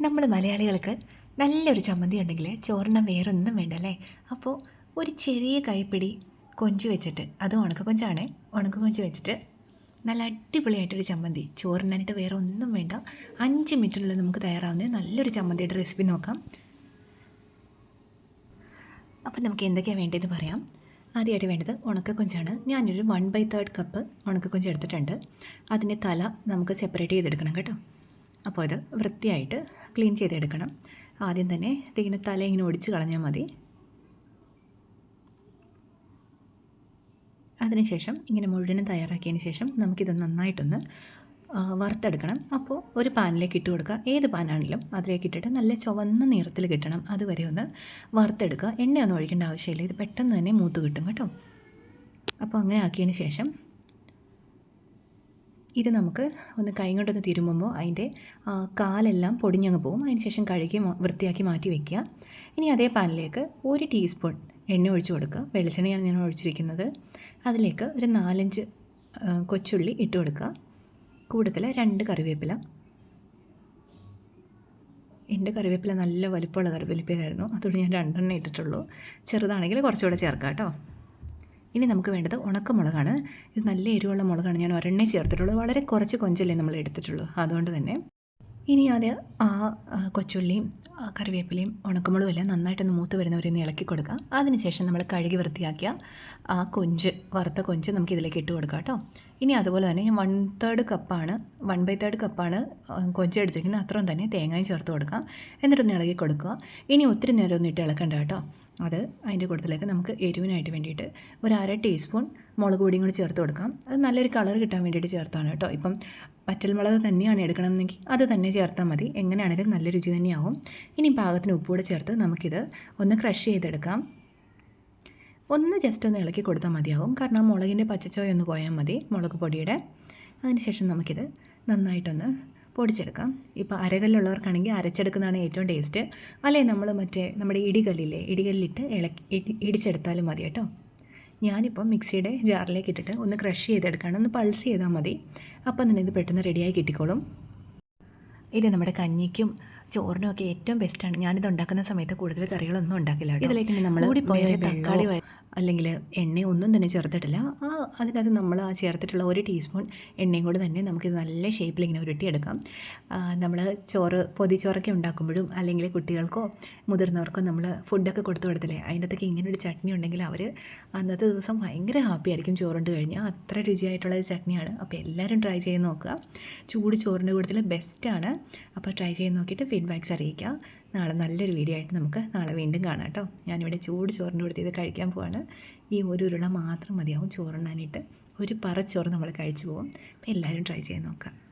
നമ്മൾ മലയാളികൾക്ക് നല്ലൊരു ചമ്മന്തി ഉണ്ടെങ്കിൽ വേറെ ഒന്നും വേണ്ട അല്ലേ? അപ്പോൾ ഒരു ചെറിയ കൈപ്പിടി കൊഞ്ച് വെച്ചിട്ട് അത് ഉണക്ക കൊഞ്ചാണ്. ഉണക്ക കൊഞ്ച് വെച്ചിട്ട് നല്ല അടിപൊളിയായിട്ടൊരു ചമ്മന്തി. ചോറിനായിട്ട് വേറെ ഒന്നും വേണ്ട. അഞ്ച് മിനിറ്റിനുള്ളിൽ നമുക്ക് തയ്യാറാവുന്ന നല്ലൊരു ചമ്മന്തിയുടെ റെസിപ്പി നോക്കാം. അപ്പം നമുക്ക് എന്തൊക്കെയാണ് വേണ്ടതെന്ന് പറയാം. ആദ്യമായിട്ട് വേണ്ടത് ഉണക്ക കൊഞ്ചാണ്. ഞാനൊരു വൺ ബൈ തേർഡ് കപ്പ് ഉണക്കക്കൊഞ്ച് എടുത്തിട്ടുണ്ട്. അതിന്റെ തല നമുക്ക് സെപ്പറേറ്റ് ചെയ്തെടുക്കണം കേട്ടോ. അപ്പോൾ ഇത് വൃത്തിയായിട്ട് ക്ലീൻ ചെയ്തെടുക്കണം. ആദ്യം തന്നെ ഇതിങ്ങനെ തല ഇങ്ങനെ ഒടിച്ച് കളഞ്ഞാൽ മതി. അതിനുശേഷം ഇങ്ങനെ മുഴുവനും തയ്യാറാക്കിയതിന് ശേഷം നമുക്കിത് നന്നായിട്ടൊന്ന് വറുത്തെടുക്കണം. അപ്പോൾ ഒരു പാനിലേക്ക് ഇട്ട് കൊടുക്കുക. ഏത് പാനാണെങ്കിലും അതിലേക്ക് ഇട്ടിട്ട് നല്ല ചുവന്ന നിറത്തിൽ കിട്ടണം. അതുവരെ ഒന്ന് വറുത്തെടുക്കുക. എണ്ണയൊന്നും ഒഴിക്കേണ്ട ആവശ്യമില്ല. ഇത് പെട്ടെന്ന് തന്നെ മൂത്ത് കിട്ടും കേട്ടോ. അപ്പോൾ അങ്ങനെ ആക്കിയതിന് ശേഷം ഇത് നമുക്ക് ഒന്ന് കൈ കൊണ്ടൊന്ന് തിരുമുമ്പോൾ അതിന്റെ കാലെല്ലാം പൊടിഞ്ഞങ്ങ് പോകും. അതിന് ശേഷം കഴുകി വൃത്തിയാക്കി മാറ്റി വയ്ക്കുക ഇനി അതേ പാനിലേക്ക് ഒരു ടീസ്പൂൺ എണ്ണ ഒഴിച്ച് കൊടുക്കുക. വെളിച്ചെണ്ണയാണ് ഞാൻ ഒഴിച്ചിരിക്കുന്നത്. അതിലേക്ക് ഒരു നാലഞ്ച് കൊച്ചുള്ളി ഇട്ട് കൊടുക്കുക. കൂടുതൽ രണ്ട് കറിവേപ്പില. എന്റെ കറിവേപ്പില നല്ല വലുപ്പമുള്ള കറിവേപ്പിലായിരുന്നു അതുകൊണ്ട് ഞാൻ രണ്ടെണ്ണം ഇട്ടിട്ടുള്ളൂ. ചെറുതാണെങ്കിൽ കുറച്ചുകൂടെ ചേർക്കാം കേട്ടോ. ഇനി നമുക്ക് വേണ്ടത് ഉണക്കമുളകാണ്. ഇത് നല്ല എരിവുള്ള മുളകാണ്. ഞാൻ ഒരെണ്ണേ ചേർത്തിട്ടുള്ളൂ. വളരെ കുറച്ച് കൊഞ്ചല്ലേ നമ്മൾ എടുത്തിട്ടുള്ളൂ. അതുകൊണ്ട് തന്നെ ഇനി അത് ആ കൊച്ചുള്ളിയും കറിവേപ്പിലയും ഉണക്കമുളകും എല്ലാം നന്നായിട്ടൊന്ന് മൂത്ത് വരുന്നവരെ ഒന്ന് ഇളക്കി കൊടുക്കുക. അതിനുശേഷം നമ്മൾ കഴുകി വൃത്തിയാക്കിയ ആ കൊഞ്ച് വറുത്ത കൊഞ്ച് നമുക്ക് ഇതിലേക്ക് ഇട്ട് കൊടുക്കാം കേട്ടോ. ഇനി അതുപോലെ തന്നെ ഞാൻ വൺ തേർഡ് കപ്പാണ് വൺ ബൈ തേർഡ് കപ്പാണ് കൊഞ്ച് എടുത്തിരിക്കുന്നത്. അത്രയും തന്നെ തേങ്ങയും ചേർത്ത് കൊടുക്കാം. എന്നിട്ടൊന്ന് ഇളകി കൊടുക്കുക. ഇനി ഒത്തിരി നേരം ഒന്ന് ഇട്ട് ഇളക്കണ്ട കേട്ടോ. അത് അതിന്റെ കൂട്ടത്തിലേക്ക് നമുക്ക് എരിവിനായിട്ട് വേണ്ടിയിട്ട് ഒരു അര ടീസ്പൂൺ മുളക് പൊടിയും കൂടി ചേർത്ത് കൊടുക്കാം. അത് നല്ലൊരു കളർ കിട്ടാൻ വേണ്ടിയിട്ട് ചേർത്താണ് കേട്ടോ. ഇപ്പം പച്ചൽമുളക് തന്നെയാണ് എടുക്കണമെന്നെങ്കിൽ അത് തന്നെ ചേർത്താൽ മതി. എങ്ങനെയാണെങ്കിലും നല്ല രുചി തന്നെയാവും. ഇനി പാകത്തിന് ഉപ്പുകൂടെ ചേർത്ത് നമുക്കിത് ഒന്ന് ക്രഷ് ചെയ്തെടുക്കാം. ഒന്ന് ജസ്റ്റ് ഒന്ന് ഇളക്കി കൊടുത്താൽ മതിയാവും. കാരണം മുളകിന്റെ പച്ചച്ചോയ ഒന്ന് പോയാൽ മതി മുളക് പൊടിയുടെ. അതിനുശേഷം നമുക്കിത് നന്നായിട്ടൊന്ന് പൊടിച്ചെടുക്കാം. ഇപ്പോൾ അരകല്ലുള്ളവർക്കാണെങ്കിൽ അരച്ചെടുക്കുന്നതാണ് ഏറ്റവും ടേസ്റ്റ്. അല്ലെങ്കിൽ നമ്മൾ മറ്റേ നമ്മുടെ ഇടികല്ലില്ലേ ഇടികല്ലിട്ട് ഇളക്കി ഇടി ഇടിച്ചെടുത്താലും മതി കേട്ടോ. ഞാനിപ്പോൾ മിക്സിയുടെ ജാറിലേക്ക് ഇട്ടിട്ട് ഒന്ന് ക്രഷ് ചെയ്തെടുക്കുകയാണ്. ഒന്ന് പൾസ് ചെയ്താൽ മതി. അപ്പം തന്നെ ഇത് പെട്ടെന്ന് റെഡിയായി കിട്ടിക്കോളും. ഇത് നമ്മുടെ കഞ്ഞിക്കും ചോറിനും ഒക്കെ ഏറ്റവും ബെസ്റ്റാണ് ഞാനിത് ഉണ്ടാക്കുന്ന സമയത്ത് കൂടുതൽ കറികളൊന്നും ഉണ്ടാക്കില്ല. ഇതിലേക്ക് നമ്മൾ കൂടിപ്പോയാൽ തക്കാളി അല്ലെങ്കിൽ എണ്ണ ഒന്നും തന്നെ ചേർത്തിട്ടില്ല. ആ അതിനകത്ത് നമ്മൾ ആ ചേർത്തിട്ടുള്ള ഒരു ടീസ്പൂൺ എണ്ണയും കൂടി തന്നെ നമുക്കിത് നല്ല ഷേപ്പിൽ ഇങ്ങനെ ഉരുട്ടിയെടുക്കാം. നമ്മൾ ചോറ് പൊതിച്ചോറൊക്കെ ഉണ്ടാക്കുമ്പോഴും അല്ലെങ്കിൽ കുട്ടികൾക്കോ മുതിർന്നവർക്കോ നമ്മൾ ഫുഡൊക്കെ കൊടുത്തു കൊടുത്തില്ലേ അതിന്റെ അകത്തൊക്കെ ഇങ്ങനെ ഒരു ചട്നി ഉണ്ടെങ്കിൽ അവർ അന്നത്തെ ദിവസം ഭയങ്കര ഹാപ്പി ആയിരിക്കും ചോറുണ്ട് കഴിഞ്ഞാൽ അത്ര രുചിയായിട്ടുള്ള ഒരു ചട്നിയാണ്. അപ്പോൾ എല്ലാവരും ട്രൈ ചെയ്ത് നോക്കുക. ചൂട് ചോറിന്റെ കൂട്ടത്തിൽ ബെസ്റ്റാണ് അപ്പോൾ ട്രൈ ചെയ്ത് നോക്കിയിട്ട് ഫീഡ്ബാക്ക്സ് അറിയിക്കുക നാളെ നല്ലൊരു വീഡിയോ ആയിട്ട് നമുക്ക് നാളെ വീണ്ടും കാണാം കേട്ടോ. ഞാനിവിടെ ചൂട് ചോറിന്റെ കൊടുത്ത് ഇത് കഴിക്കാൻ പോവാണ്. ഈ ഒരു ഉരുള മാത്രം മതിയാവും ചോറുണ്ണാനായിട്ട്. ഒരു പറ ചോറ് നമ്മൾ കഴിച്ചു പോകും എല്ലാവരും ട്രൈ ചെയ്ത് നോക്കാം.